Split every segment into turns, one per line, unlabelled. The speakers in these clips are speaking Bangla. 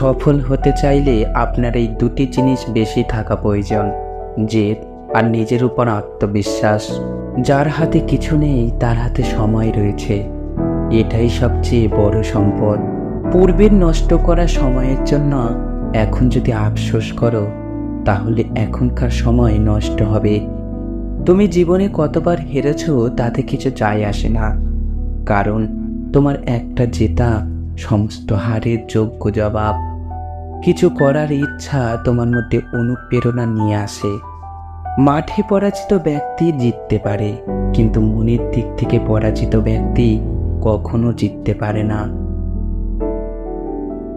সফল হতে চাইলে আপনার এই দুটি জিনিস বেশি থাকা প্রয়োজন, জেদ আর নিজের উপর আত্মবিশ্বাস। যার হাতে কিছু নেই, তার হাতে সময় রয়েছে। এটাই সবচেয়ে বড় সম্পদ। পূর্বের নষ্ট করা সময়ের জন্য এখন যদি আফসোস করো, তাহলে এখনকার সময় নষ্ট হবে। তুমি জীবনে কতবার হেরেছ তাতে কিছু যায় আসে না। কারণ তোমার একটা জেতা সমস্ত হারের যোগ্য জবাব। কিছু করার ইচ্ছা তোমার মধ্যে অনুপ্রেরণা নিয়ে আসে। মাঠে পরাজিত ব্যক্তি জিততে পারে, কিন্তু মনের দিক থেকে পরাজিত ব্যক্তি কখনো জিততে পারে না।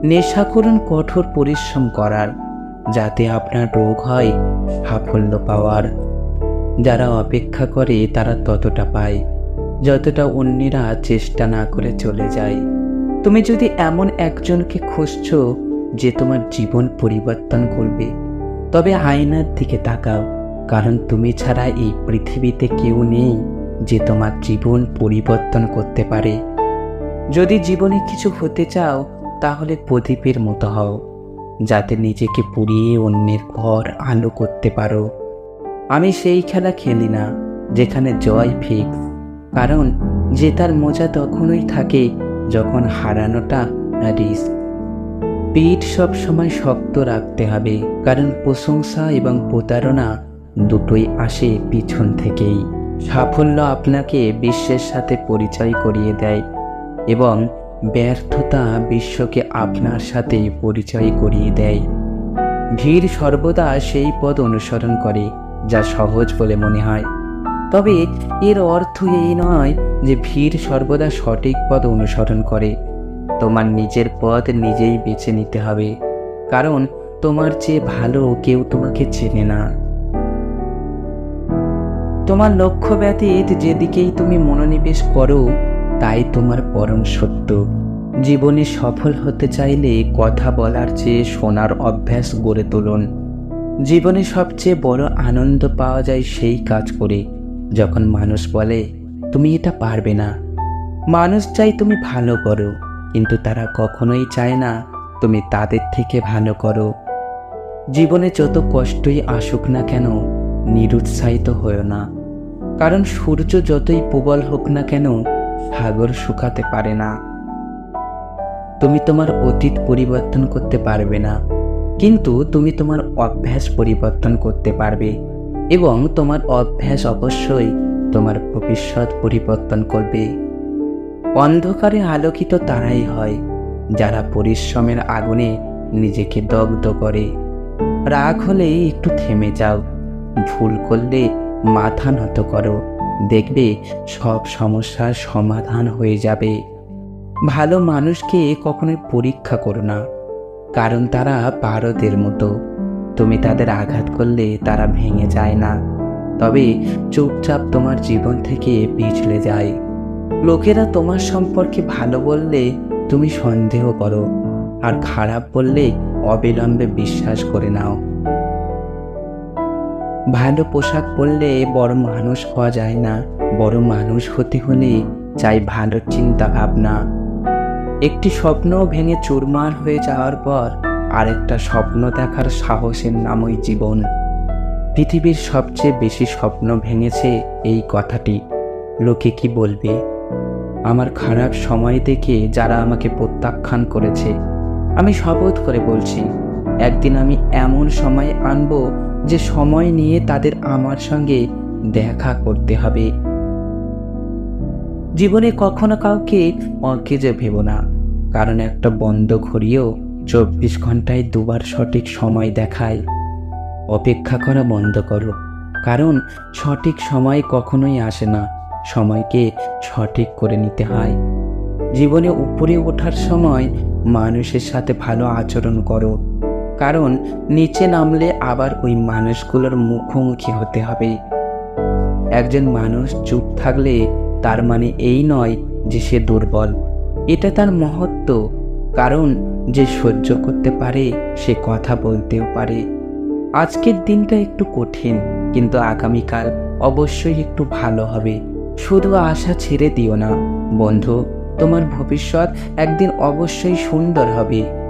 নেশা করুন কঠোর পরিশ্রম করার, যাতে আপনার রোগ হয়, সাফল্য পাওয়ার। যারা অপেক্ষা করে তারা ততটা পায়, যতটা অন্যেরা চেষ্টা না করে চলে যায়। তুমি যদি এমন একজনকে খুঁজছ যে তোমার জীবন পরিবর্তন করবে, তবে আয়নার দিকে তাকাও, কারণ তুমি ছাড়া এই পৃথিবীতে কেউ নেই যে তোমার জীবন পরিবর্তন করতে পারে। যদি জীবনে কিছু হতে চাও, তাহলে প্রদীপের মতো হও, যাতে নিজেকে পুড়িয়ে অন্যের ঘর আলো করতে পারো। আমি সেই খেলা খেলি না, যেখানে জয় ফিক্স, কারণ জেতার মজা তখনই থাকে যখন হারানোটা রিস্ক। পিঠ সব সময় শক্ত রাখতে হবে, কারণ প্রশংসা এবং প্রতারণা দুটোই আসে পিছন থেকেই। সাফল্য আপনাকে বিশ্বের সাথে পরিচয় করিয়ে দেয় এবং ব্যর্থতা বিশ্বকে আপনার সাথে পরিচয় করিয়ে দেয়। ভিড় সর্বদা সেই পদ অনুসরণ করে, যা সহজ বলে মনে হয়। তবে এর অর্থ এই নয় যে ভিড় সর্বদা সঠিক পথ অনুসরণ করে। তোমার নিজের পথ নিজেই বেছে নিতে হবে, কারণ তোমার চেয়ে ভালো কেউ তোমাকে চেনে না। তোমার লক্ষ্য ব্যতীত যেদিকেই তুমি মনোনিবেশ করো, তাই তোমার পরম সত্য। জীবনে সফল হতে চাইলে কথা বলার চেয়ে শোনার অভ্যাস গড়ে তুলুন। জীবনে সবচেয়ে বড় আনন্দ পাওয়া যায় সেই কাজ করে। যখন মানুষ বলে, তুমি এটা পারবে না। মানুষ চাই তুমি ভালো করো, কিন্তু তারা কখনোই চায় না, তুমি তাদের থেকে ভালো করো। জীবনে যত কষ্টই আসুক না কেন, নিরুৎসাহিত হয়েও না। কারণ সূর্য যতই প্রবল হোক না কেন, সাগর শুকাতে পারে না। তুমি তোমার অতীত পরিবর্তন করতে পারবে না, কিন্তু তুমি তোমার অভ্যাস পরিবর্তন করতে পারবে। এবং তোমার অভ্যাস অবশ্যই তোমার ভবিষ্যৎ পরিবর্তন করবে। অন্ধকারে আলোকিত তারাই হয়, যারা পরিশ্রমের আগুনে নিজেকে দগ্ধ করে। রাগ হলে একটু থেমে যাও, ভুল করলে মাথা নত করো, দেখবে সব সমস্যার সমাধান হয়ে যাবে। ভালো মানুষকে কখনোই পরীক্ষা করো না, কারণ তারা পারদের মতো। তুমি তাদের আঘাত করলে তারা ভেঙে যায় না। তবে চুপচাপ তোমার জীবন থেকে পিছলে যায়। লোকেরা তোমার সম্পর্কে ভালো বললে তুমি সন্দেহ করো, আর খারাপ বললে অবিলম্বে বিশ্বাস করে নাও। ভালো পোশাক পরলে বড় মানুষ হওয়া যায় না, বড় মানুষ হতে হলে চাই ভালো চিন্তা ভাবনা। একটি স্বপ্ন ভেঙে চুরমার হয়ে যাওয়ার পর আরেকটা স্বপ্ন দেখার সাহসের নামই জীবন। পৃথিবীর সবচেয়ে বেশি স্বপ্ন ভেঙেছে এই কথাটি। লোকে কি বলবে? আমার খারাপ সময় দেখে যারা আমাকে প্রত্যাখ্যান করেছে, আমি শপথ করে বলছি, একদিন আমি এমন সময় আনব যে সময় নিয়ে তাদের আমার সঙ্গে দেখা করতে হবে। জীবনে কখনো কাউকে অকেজে ভেব না, কারণ একটা বন্ধ ঘড়িও চব্বিশ ঘন্টায় দুবার সঠিক সময় দেখায়। অপেক্ষা করা বন্ধ করো। কারণ সঠিক সময় কখনোই আসে না। সময়কে সঠিক করে নিতে হয়। জীবনে উপরে ওঠার সময় মানুষের সাথে ভালো আচরণ করো। কারণ নিচে নামলে আবার ওই মানুষগুলোর মুখোমুখি হতে হবে। একজন মানুষ চুপ থাকলে তার মানে এই নয় যে সে দুর্বল। এটা তার মহত্ব। কারণ যে সহ্য করতে পারে, সে কথা বলতেও পারে। আজকের দিনটা একটু কঠিন, কিন্তু আগামীকাল অবশ্যই একটু ভালো হবে। শুধু আশা ছেড়ে দিও না। বন্ধু, তোমার ভবিষ্যৎ একদিন অবশ্যই সুন্দর হবে।